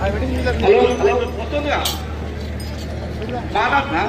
Hello hello వస్తుందిగా మాట్లాడుతున్నా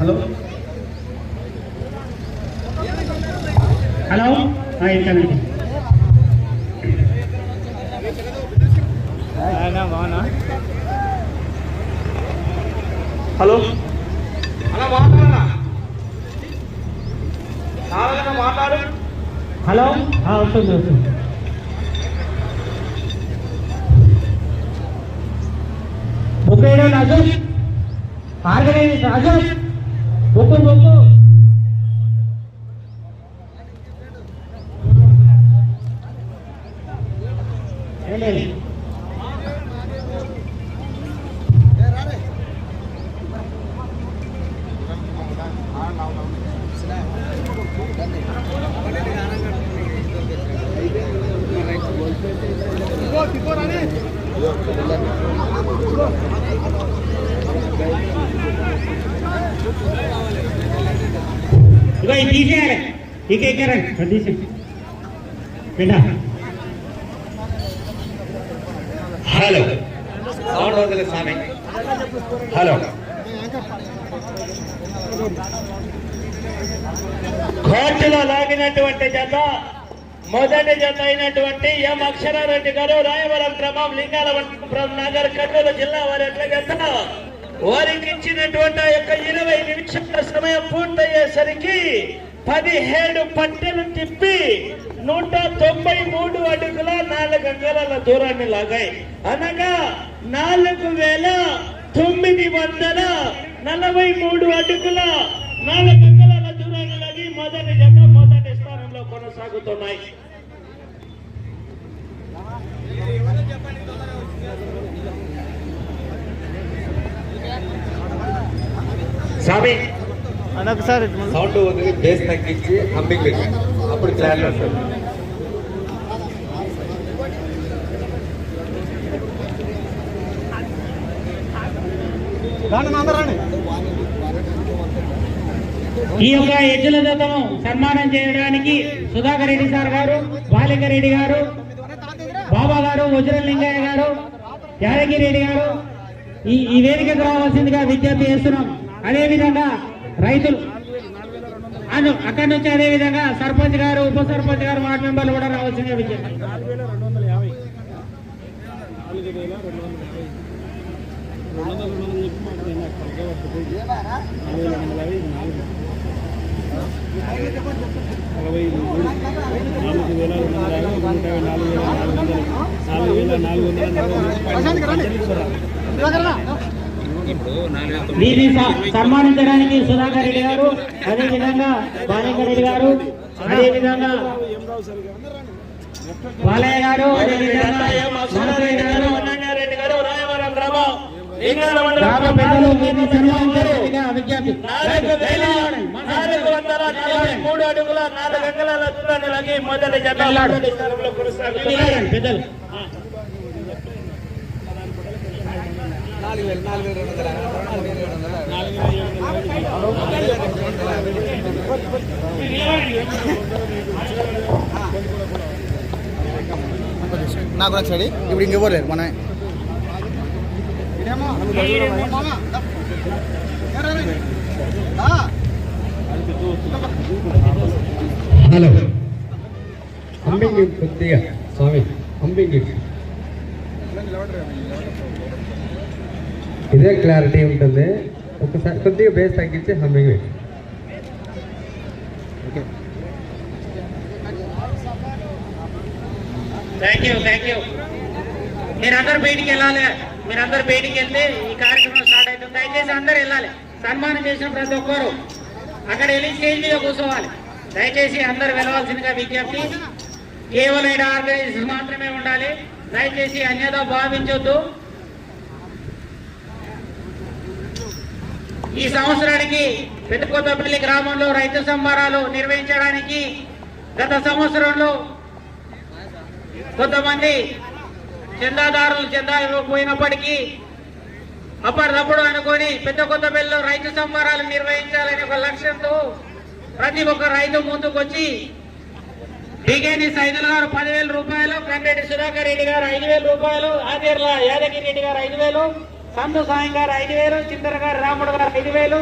hello hello ఇక్కడ హలో ఇగో ఇది తీసేయాలి ఇక ఎక్కారండి అది తీసే బిడ్డ హలో సౌండ్ వదిలే స్వామి హలో కోర్టులో లాగినటువంటి జత మొదటి జత అయినటువంటి ఎం అక్షరారెడ్డి గారు రాయవరం క్రమం లింగాలవరం నగర్ కర్నూలు జిల్లా వారి ఎట్ల జత వారికి ఇచ్చినటువంటి ఆ యొక్క ఇరవై నిమిషాల సమయం పూర్తయ్యేసరికి పదిహేడు పట్టెలు తిప్పి నూట తొంభై మూడు అడుగుల నాలుగు అంగళాల దూరాన్ని లాగాయి. అనగా నాలుగు వేల తొమ్మిది వందల నలభై మూడు అడుగుల నాలుగు అంగళాల దూరాన్ని లాగి మొదటి స్థానంలో కొనసాగుతున్నాయి. స్వామి సౌండ్ వదిలి బేస్ తగ్గించి హమ్మింగ్ పెట్టండి అప్పుడు క్లారిటీ వస్తుంది. ఈ యొక్క ఎద్దుల దత్తము సన్మానం చేయడానికి సుధాకర్ రెడ్డి సార్ గారు బాలిక రెడ్డి గారు బాబా గారు వజ్రం లింగయ్య గారు యాదగిరి రెడ్డి గారు ఈ ఈ వేదికకు రావాల్సిందిగా విజ్ఞప్తి చేస్తున్నాం. అదే విధంగా రైతులు అను అక్కడి నుంచి అదే విధంగా సర్పంచ్ గారు ఉప సర్పంచ్ గారు వార్డు మెంబర్లు కూడా రావాల్సిందిగా విజ్ఞప్తి నాలుగు వేల రెండు వందల యాభై నూట యాభై నాలుగు వేల నాలుగు వందల నాలుగు వేల నాలుగు వందల సన్మానించడానికి సుధాకర్ రెడ్డి గారు అదే విధంగా రెడ్డి గారు అదే విధంగా బాలయ్య గారు అదే విధంగా గారు రాయవరం గ్రామ. పెద్దలు వీరిని విజ్ఞప్తి నాలుగు వందల నలభై మూడు అడుగుల నాలుగు అంగళాల దూరాన్ని లాగి మొదటి జత మొదటి స్థానంలో కొనసాగుతున్నాయి పెద్దలు నాకు నచ్చాడు ఇప్పుడు ఇంకెవరు లేరు మన హలో హమ్మింగ్ కొద్దిగా స్వామి హమ్మింగ్ ఇదే క్లారిటీ ఉంటుంది. ఒకసారి కొద్దిగా బేస్ తగ్గించి humming okay thank you thank you మీరందరూ బయటికి వెళ్ళాలి. మీరందరూ బయటికి వెళ్తే ఈ కార్యక్రమం స్టార్ట్ అవుతుంది. దయచేసి అందరూ వెళ్ళాలి. సన్మానం చేసిన ప్రతి ఒక్కరు అక్కడ వెళ్ళి స్టేజ్ మీద కూర్చోవాలి. దయచేసి అందరు వెళ్ళవలసిందిగా విజ్ఞప్తి. కేవలం ఇక్కడ ఆర్గనైజేషన్ మాత్రమే ఉండాలి. దయచేసి అన్యదా భావించొద్దు. ఈ సంవత్సరానికి పెద్దకొత్తపల్లి గ్రామంలో రైతు సంబరాలు నిర్వహించడానికి గత సంవత్సరంలో కొంతమంది చందాదారులు చందా ఇవ్వకపోయినప్పటికీ అప్పటికప్పుడు అనుకొని పెద్ద కొత్తపల్లిలో రైతు సంబరాలు నిర్వహించాలనే ఒక లక్ష్యంతో ప్రతి ఒక్క రైతు ముందుకొచ్చి బిగేని సైదుల్ గారు పదివేల రూపాయలు కండ్రెడ్డి సుధాకర్ రెడ్డి గారు ఐదు వేల రూపాయలు ఆదిర్ల యాదగిరి రెడ్డి గారు ఐదు వేలు సందు సాయం గారు ఐదు వేలు చింతర గారి రాముడు గారు ఐదు వేలు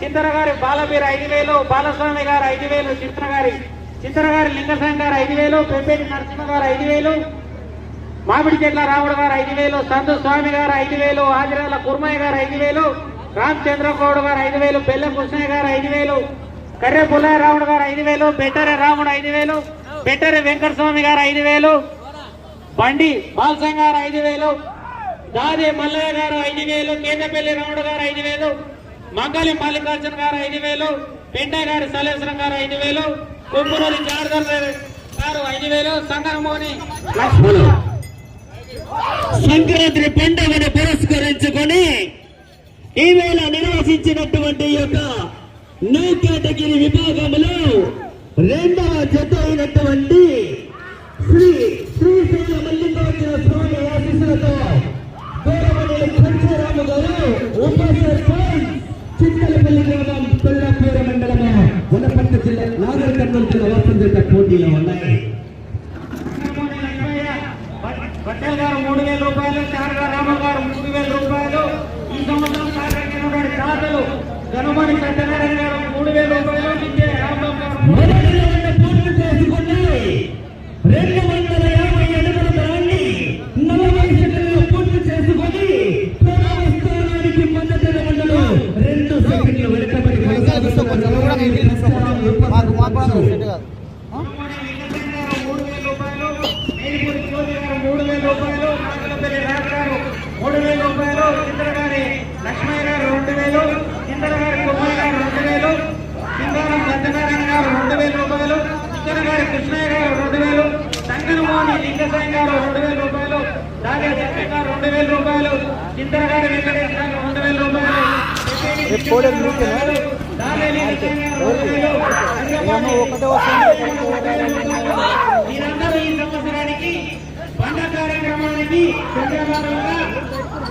చింతర గారి బాలబీర్ ఐదు వేలు బాలస్వామి గారు ఐదు వేలు చింతర గారి చింతర గారి లింగసాయం గారు ఐదు వేలు పెంపేటి నరసింహ గారు ఐదు వేలు మామిడి చెట్ల రాముడు గారు ఐదు వేలు సందు స్వామి గారు ఐదు వేలు ఆదిరాల కుర్మయ్య గారు ఐదు వేలు రామచంద్రగౌడ్ గారు ఐదు వేలు బెల్లం కృష్ణయ్య గారు ఐదు వేలు కర్రె పుల్లారాముడు గారు ఐదు వేలు బెట్టర రాముడు ఐదు వేలు బెట్టర వెంకట స్వామి గారు ఐదు వేలు బండి బాల్సం గారు ఐదు వేలు దాదే మల్లయ్య గారు ఐదు వేలు కేంద్రపల్లి రాముడు గారు ఐదు వేలు మంగళి మల్లికార్జున గారు ఐదు వేలు పెంట గారు సలేశ్వరం గారు ఐదు వేలు కుమ్మూరి జార్దల్ గారు ఐదు వేలు సంగమోని లక్ష్మణ్ సంక్రాంతి పండుగను పురస్కరించుకొని ఈవేళ నిర్వహించినటువంటి ఈ యొక్క న్యూ కేటగిరీ విభాగంలో రెండవ జత అయినటువంటి శ్రీ శ్రీశైల మల్లికార్జున స్వామి ఆశీస్సులతో గౌరవనీయులు కంచరాము గారు ఉప సర్పంచ్ చిత్తలపల్లి గ్రామం పిల్లపూర మండలము వనపర్తి జిల్లా నాగర్ కర్నూలు జిల్లా వాసంత పోటీలో ఉన్నాయి. పటేల్ గారు మూడు వేల రూపాయలు శారదా రామ గారు మూడు వేల రూపాయలు. ఈ సంవత్సరం సహకరించినటువంటి దాతలు గనుమణి సత్యనారాయణ గారు మూడు వేల రూపాయలు.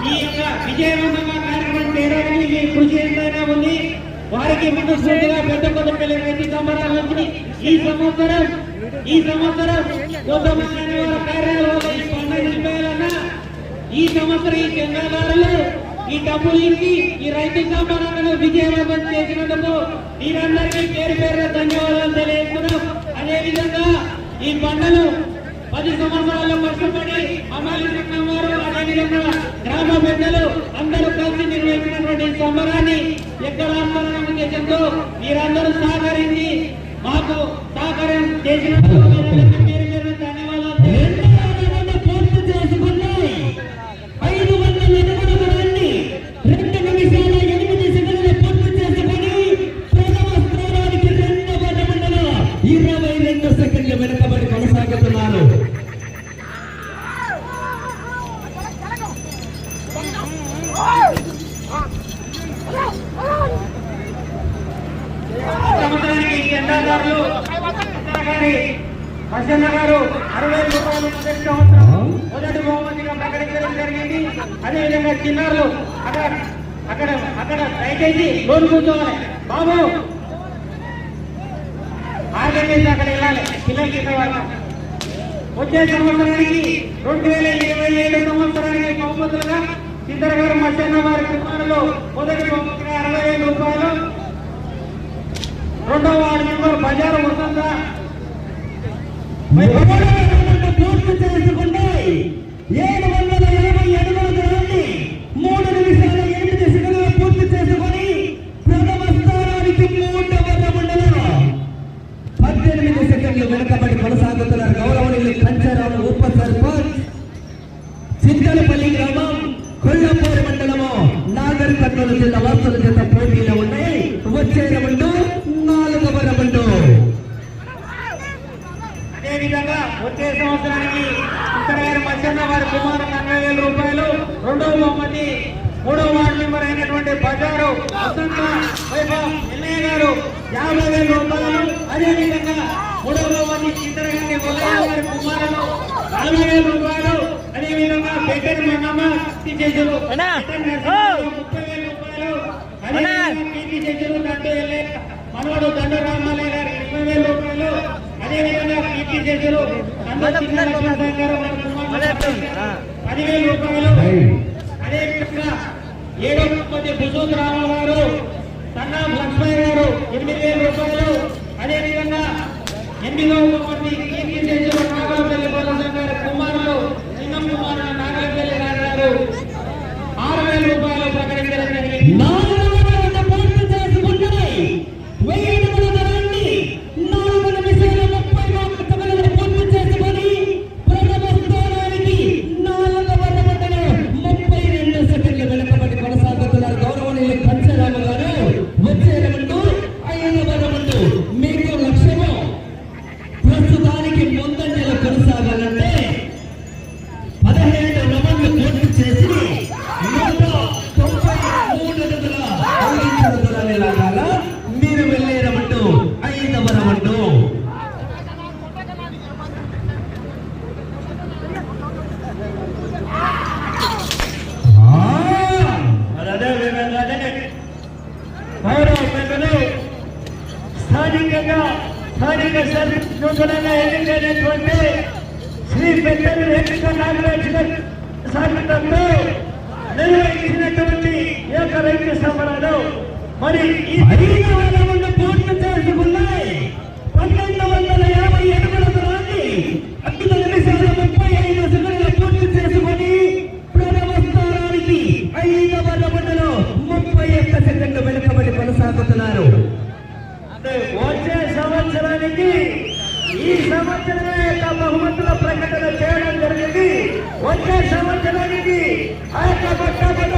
ఈ యొక్క విజయవంతంగా కార్యక్రమం చేయడానికి మీ కృషి ఏదైనా ఉంది. వారికి ముందు స్ఫూర్తిగా పెద్ద కొత్తపల్లి పిల్లలకి సంబరాల ఈ సంవత్సరం ఈ సంవత్సరం కొంతమంది కార్యాలయంలో ఈ పండుగ నిలిపేయాలన్నా ఈ సంవత్సరం ఈ చంద్రగారులు ఈ డబ్బులు ఇచ్చి ఈ రైతు సంబరాలను విజయవంతం చేసినందుకు మీరందరికీ పేరు పేరు ధన్యవాదాలు తెలియజేస్తున్నాం. అదేవిధంగా ఈ పంటను పది సంవత్సరాల్లో కష్టపడి అమలు సంఘం వారు అదేవిధంగా గ్రామ పెద్దలు అందరూ కలిసి నిర్వహించినటువంటి సంబరాన్ని ఎక్కడ ఉద్దేశంతో మీరందరూ సహకరించి మాకు సహకారం చేసినందుకు మీరందరికీ పేరు పేరున ధన్యవాదాలు దయచేసి లోన్ కూర్చోవాలి. బాబు! ఆర్గనైజ్ అక్కడ వెళ్ళాలి. పిల్లలకి వచ్చే సంవత్సరానికి రెండు వేల ఇరవై ఏడు సంవత్సరానికి బహుమతులుగా ఇద్దరు గారు మధ్యాహ్న వారి కుమారులు మొదటి బహుమతిగా అరవై వేల రూపాయలు. రెండవ వార్డు మెంబర్ బజారు వసంత. మూడవ ఏడు వందల ఇరవై అడుగులు మూడు నిమిషాలు పదివేల రూపాయలు. అదే విధంగా ఏడో మంది బుజూత్ రామా గారు సన్నా లక్ష్మయ్య గారు ఎనిమిది వేల రూపాయలు. అదేవిధంగా ఎనిమిదో మంది కీర్తి చేసిన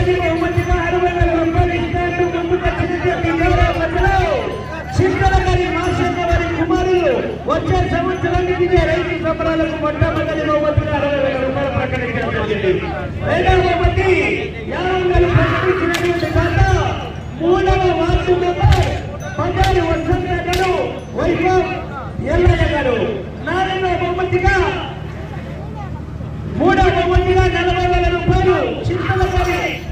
కంపెనీకి ఉచిత అరవై వేల రూపాయలు ఇచ్చినట్టు ముందు చింతలగారి మాస్టర్ వారి కుమారులు. వచ్చే సంవత్సరం నుంచి రైతు సంబరాలకు మొట్టమొదటి బహుమతిగా అరవై వేల రూపాయలు ప్రకటించడం జరిగింది. రెండవ మూడవ వార్డు నలభై వేల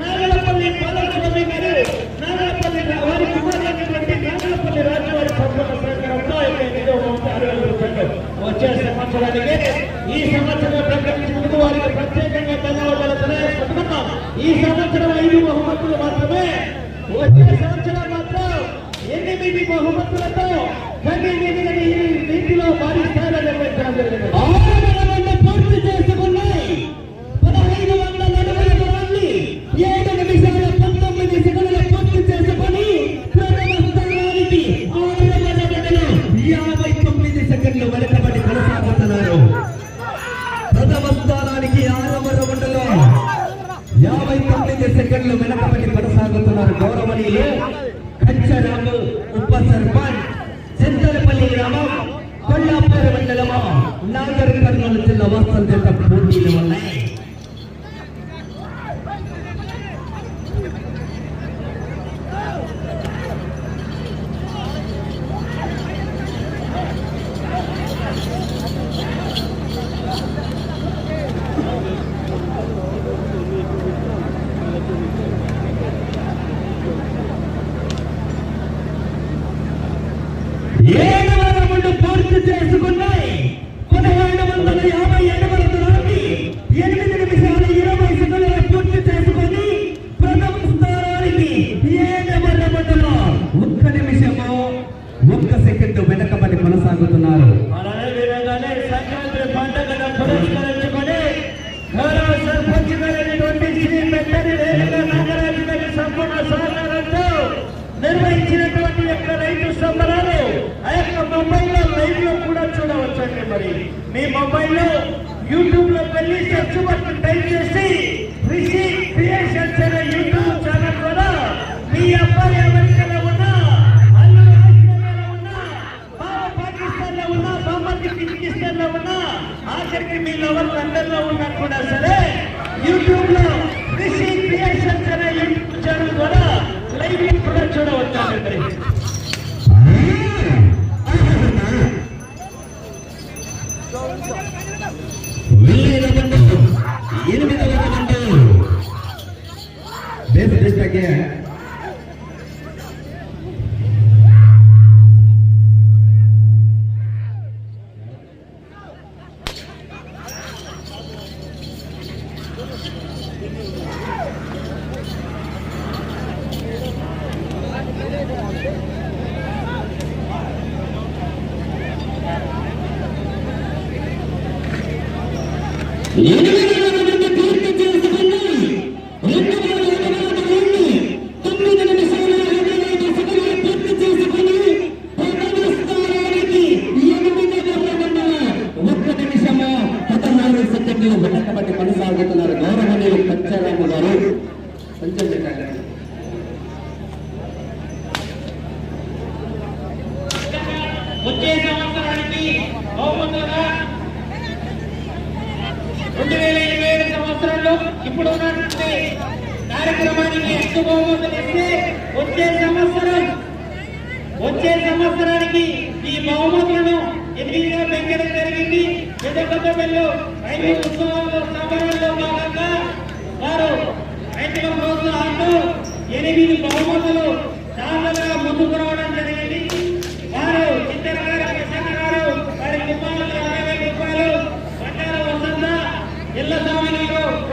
నాగలపల్లి బాలస్వామి గారు నాగలపల్లి వారి కుమారైనటువంటి నాగలపల్లి రాజువారి పద్మల ఈ సంవత్సరం ప్రకటించినందుకు ప్రత్యేకంగా ధన్యవాదాలు ఈ సంవత్సరం ఐదు బహుమతులు మాత్రమే. వచ్చే సంవత్సరం మాత్రం ఎనిమిది బహుమతులతో నీటిలో భారీ స్థాయిలో రైతులు వెనకబడి కొనసాగుతున్నారు గౌరవనీయులు కంచరాము ఉప సర్పంచ్ చింతలపల్లి గ్రామం కొల్లాపూర్ మండలము నాగర్ కర్నూలు జిల్లా వాస్తవం పూర్తి ఉన్నాయి పురస్కరించుకొని గౌరవ సర్పంచ్ గారైనటువంటి శ్రీ మెట్టని రేణుగా నాగరాజు గారి సంపూర్ణ సహకారంతో నిర్వహించినటువంటి యొక్క రైతు సంబరాలు ఆ యొక్క మొబైల్లో లైవ్లో కూడా చూడవచ్చండి మరి. మీ మొబైల్లో యూట్యూబ్లో వెళ్ళి సెర్చ్ బటన్ టైప్ చేసి రిసీవ్ ఆఖరికి మీ లవర్ లండన్ ఉన్నా కూడా సరే యూట్యూబ్లో రిషి క్రియేషన్స్ అనే యూట్యూబ్ ఛానల్ ద్వారా లైవ్ కూడా చూడవచ్చు ఇప్పుడు కార్యక్రమానికి ఎక్కువ బహుమతులు ఇస్తే వచ్చే సంవత్సరం. వచ్చే సంవత్సరానికి ఈ బహుమతులను ఎన్నిగా పెంచడం జరిగింది. పెద్దకొత్తపల్లి రైతు ఉత్సవాల్లో సంబరాల్లో భాగంగా వారు రైతుల ప్రోత్సాహంతో ఎనిమిది బహుమతులు దాదాపుగా ముందుకు రావడం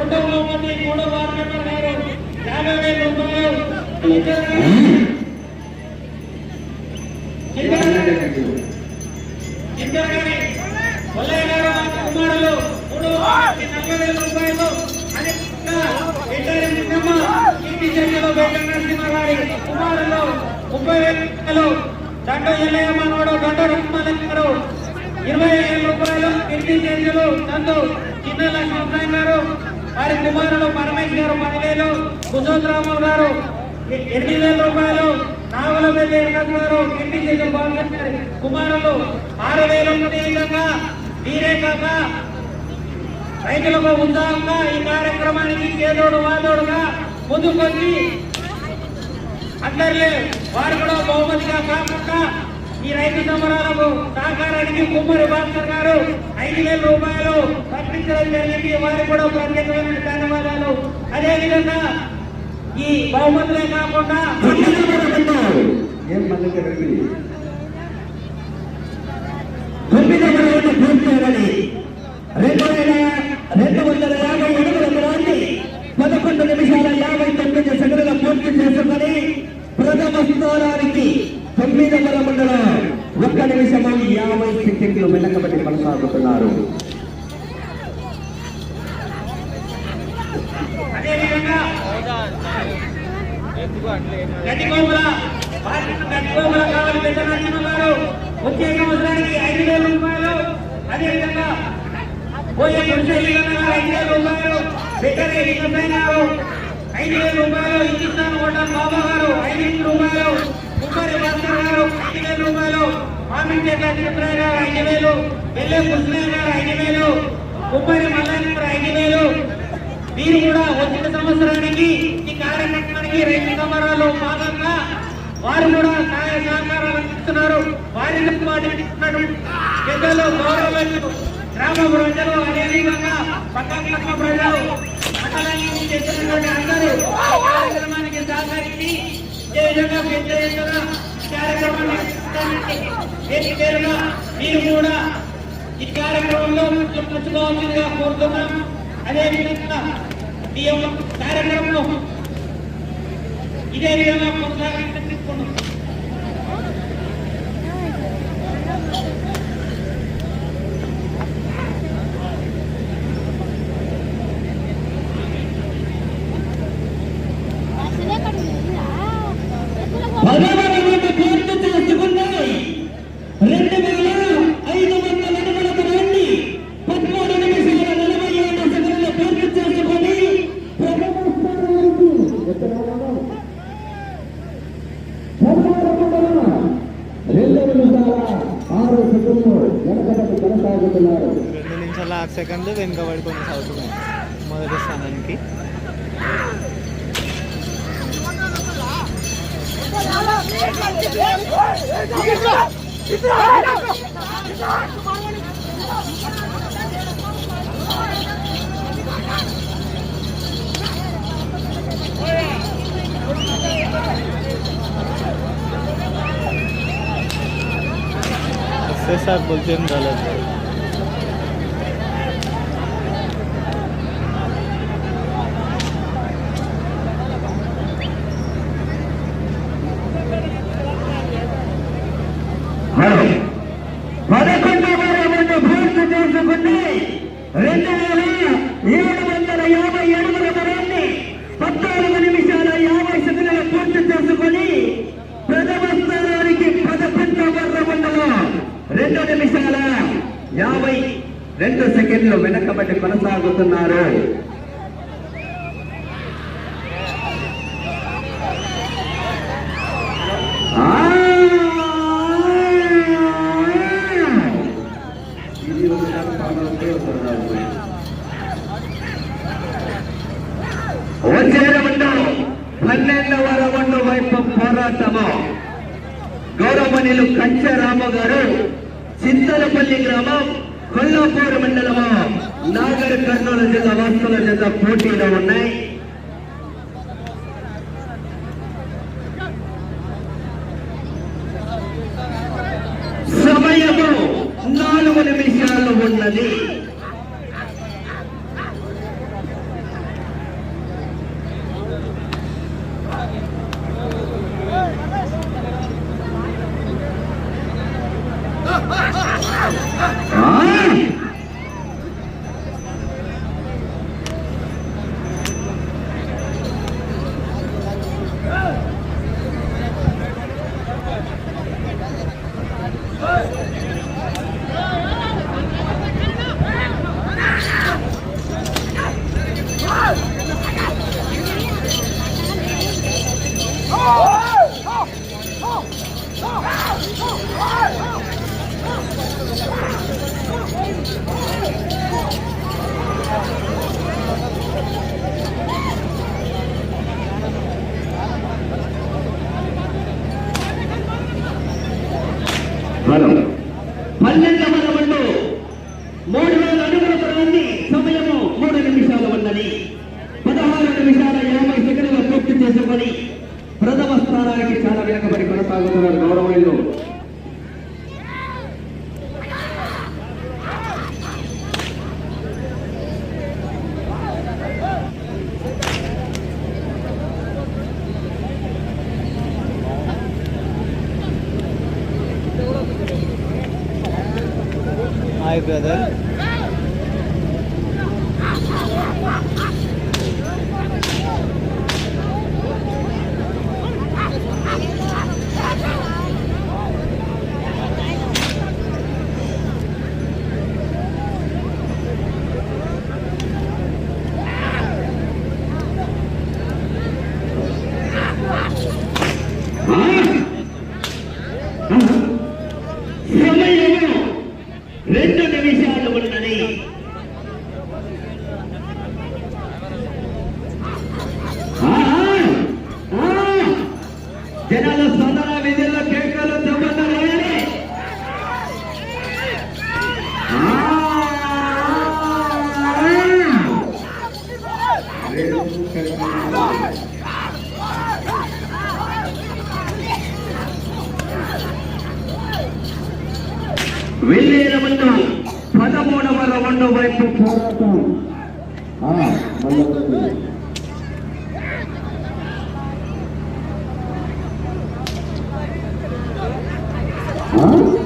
వార్డు మెంబర్ గారు యాభై వేల రూపాయలు కొల్లయ్య గారు మా కుమారులు మూడు నలభై వేల రూపాయలు అదేవిధంగా కుమారులు ముప్పై దండ ఎల్లయ్య దండ గారు ఇరవై ఐదు రూపాయలు కీర్తి చేతులు దండు చిన్న లక్ష్మణ్ గారు వారి కుమారులు పరమేశ్ గారు పదివేలు కుశోత్రాములు గారు ఎనిమిది వేల రూపాయలు నాగుల వెంకట గారు కింది చేసిన కుమారులు ఆరు వేల మంది విధంగా. వీరే కాక రైతులకు ఉత్సాహంగా ఈ కార్యక్రమానికి చేదోడు వాదోడుగా ముందుకొచ్చి అందరిలే వారు కూడా బహుమతిగా కాకుండా ఈ రైతు సమరాలకు సహకారానికి కుమ్మరి భాస్కర్ గారు ఐదు వేల రూపాయలు ప్రకటించడం జరిగింది. వారికి కూడా ప్రత్యేకమైన ధన్యవాదాలు. అదేవిధంగా ఈ బహుమతులే కాకుండా రెండు వందల యాభై ఎనిమిది ఎకరాన్ని పదకొండు నిమిషాల యాభై తొమ్మిది సెకండ్ల పూర్తి చేసుకొని ప్రథమ స్థానానికి తొమ్మిదవ రౌండ్లో ఒక్క నిమిషము యాభై సెకండ్లు వెనకబడి కొనసాగుతున్నారు. అదేవిధంగా గడ్డికోమల ఐదు వేల రూపాయలు. అదేవిధంగా పోయే గుడిసెల్లి ఐదు వేల రూపాయలు. ఐదు వేల రూపాయలు బాబా గారు ఐదు రూపాయలు. కుమ్మరి భాస్కర్ గారు ఐదు వేల రూపాయలు మామిడిచేట తిరుపతి గారు ఐదు వేలు వెల్లె కృష్ణయ్య గారు ఐదు వేలు కుమ్మరి గారు ఐదు వేలు. మీరు కూడా వచ్చిన సంవత్సరానికి ఈ కార్యక్రమానికి రైతు సమరాల్లో భాగంగా వారు కూడా సహాయ సహకారాలు అందిస్తున్నారు. వారిని పెద్దలు గౌరవలు గ్రామ ప్రజలు అదేవిధంగా పక్కన ప్రజలు మండలానికి చెందినటువంటి అందరూ కార్యక్రమానికి సహకరించి ఏ విధంగా పెద్ద ఎత్తున కార్యక్రమాన్ని పేరుగా మీరు కూడా ఈ కార్యక్రమంలో పంచుకోవాల్సిందిగా కోరుతున్నాం అదేవిధంగా ఈ యొక్క కార్యక్రమంలో ఇదే విధంగా కొనసాగించ రెండు నిమిషాల ఆరు సెకండ్లు వెనుకబడుకొని సాగుతున్నాయి మొదటి స్థానానికి Yeah. से सर बोलते हैं गलत है వెనకబడి కొనసాగుతున్నారు. నిమిషాలు ఉన్నది. Bueno. Huh?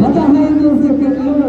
పదహైదు సెకండ్లు.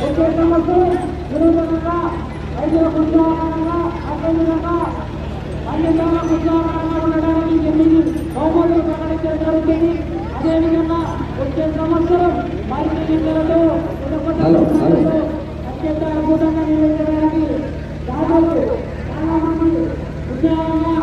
ఉద్యోగులకు నిరుద్యోగంగా రైతుల ఉద్యోగంగా అసలుగా అన్నింటిలో ఉద్యోగంగా ఉండడానికి ఎన్ని బహుమతులు ప్రకటించడం జరుగుతుంది అదేవిధంగా వచ్చే సంవత్సరం అత్యంత అద్భుతంగా నిర్వహించడానికి దాదాపు చాలా మంది ఉద్యోగంగా